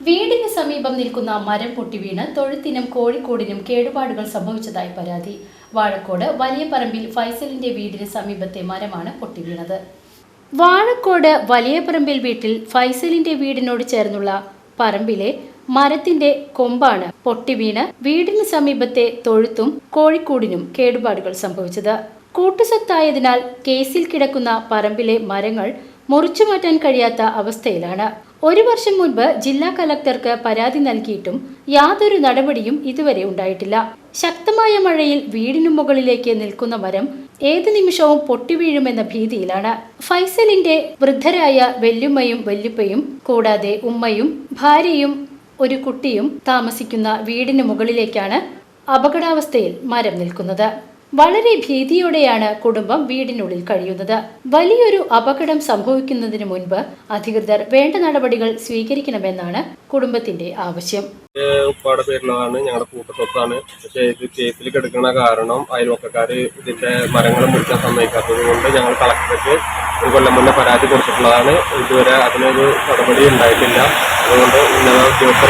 വീടിന് സമീപം നിൽക്കുന്ന മരം പൊട്ടിവീണ് തൊഴുത്തിനും കോഴിക്കോടിനും കേടുപാടുകൾ സംഭവിച്ചതായി പരാതി. വാഴക്കോട് വലിയ പറമ്പിൽ ഫൈസലിന്റെ വീടിന് സമീപത്തെ മരമാണ് പൊട്ടിവീണത് വാഴക്കോട് വലിയ പറമ്പിൽ വീട്ടിൽ ഫൈസലിന്റെ വീടിനോട് ചേർന്നുള്ള പറമ്പിലെ മരത്തിന്റെ കൊമ്പാണ് പൊട്ടിവീണ് വീടിന് സമീപത്തെ തൊഴുത്തും കോഴിക്കൂടിനും കേടുപാടുകൾ സംഭവിച്ചത്. കൂട്ടുസത്തായതിനാൽ കേസിൽ കിടക്കുന്ന പറമ്പിലെ മരങ്ങൾ മുറിച്ചു മാറ്റാൻ കഴിയാത്ത അവസ്ഥയിലാണ്. ഒരു വർഷം മുൻപ് ജില്ലാ കലക്ടർക്ക് പരാതി നൽകിയിട്ടും യാതൊരു നടപടിയും ഇതുവരെ ഉണ്ടായിട്ടില്ല. ശക്തമായ മഴയിൽ വീടിനു മുകളിലേക്ക് നിൽക്കുന്ന മരം ഏത് നിമിഷവും പൊട്ടിവീഴുമെന്ന ഭീതിയിലാണ്. ഫൈസലിന്റെ വൃദ്ധരായ വെല്ലുമ്മയും വല്യുപ്പയും കൂടാതെ ഉമ്മയും ഭാര്യയും ഒരു കുട്ടിയും താമസിക്കുന്ന വീടിന് മുകളിലേക്കാണ് അപകടാവസ്ഥയിൽ മരം നിൽക്കുന്നത്. വളരെ ഭീതിയോടെയാണ് കുടുംബം വീടിനുള്ളിൽ കഴിയുന്നത്. വലിയൊരു അപകടം സംഭവിക്കുന്നതിന് മുൻപ് അധികൃതർ വേണ്ട നടപടികൾ സ്വീകരിക്കണമെന്നാണ് കുടുംബത്തിന്റെ ആവശ്യം. ഉപ്പാടെ പേരിലാണ് ഞങ്ങളുടെ കൂട്ടത്തൊത്താണ് പക്ഷേ ഇത് കേസിൽ കിടക്കുന്ന കാരണം അയൽവക്കക്കാർ ഇതിന്റെ മരങ്ങൾ മുറിക്കാൻ സമ്മതിക്കാത്തത് കൊണ്ട് ഞങ്ങൾ കളക്ടർക്ക് ഒരു കൊല്ലം മുന്നേ പരാതി കൊടുത്തിട്ടുള്ളതാണ്. ഇതുവരെ അതിനൊരു നടപടി ഉണ്ടായിട്ടില്ല. അതുകൊണ്ട് ഉന്നത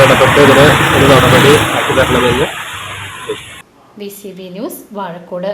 ഇടപെട്ട് ഇതിന് ഒരു നടപടി ആക്കി തരണമെന്ന് V C B news Vazhakkode